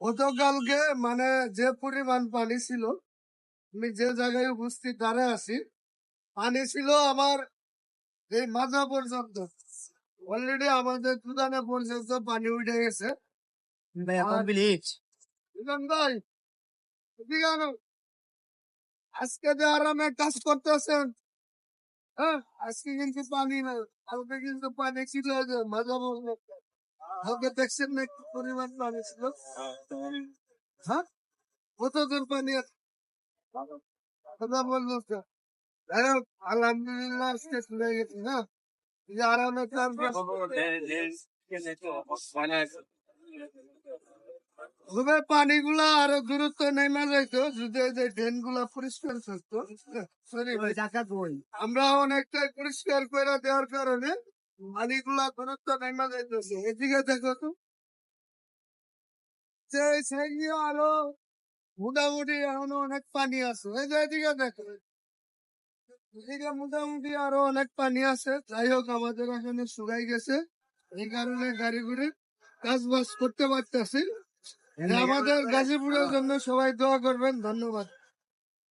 গতকালকে মানে যে পরিমাণ পানি ছিল আমি যে জায়গায় উপস্থিত দাঁড়ায় আছি পানি ছিল আমার এই মাজা পর্যন্ত। অলরেডি আমাদের দুদানে পর্যন্ত পানি উঠে গেছে। আজকে যে আরামে কাজ করতেছেন হ্যাঁ? আজকে কিন্তু পানি না কালকে কিন্তু পানি ছিল মাজা পর্যন্ত। কালকে দেখছেন না কি পরিমাণ পানি ছিল? হ্যাঁ? কত দূর পানি আছে? কথা বলল তো। যাই হোক আলহামদুলিল্লাহ আজকে চলে গেছে না? আরামে কাজ তবে পানিগুলা আরও দূরত্ব নেমে যাইতো যদি যে ড্রেনগুলা পরিষ্কার থাকতো। সরি কই আমরা অনেকটাই পরিষ্কার করে দেওয়ার কারণে দূরত্ব নেমে যাইতেছে? এদিকে দেখো তো। আরও মোটামুটি এখনও অনেক পানি আছে। এই যে এদিকে দেখো। এদিকে মোটামুটি আরও অনেক পানি আছে। যাই হোক আমাদের এখানে শুকাই গেছে। এই কারণে গাড়ি ঘুরে কাজ বাজ করতে পারতেছি। আমাদের গাজীপুরের জন্য সবাই দোয়া করবেন। ধন্যবাদ।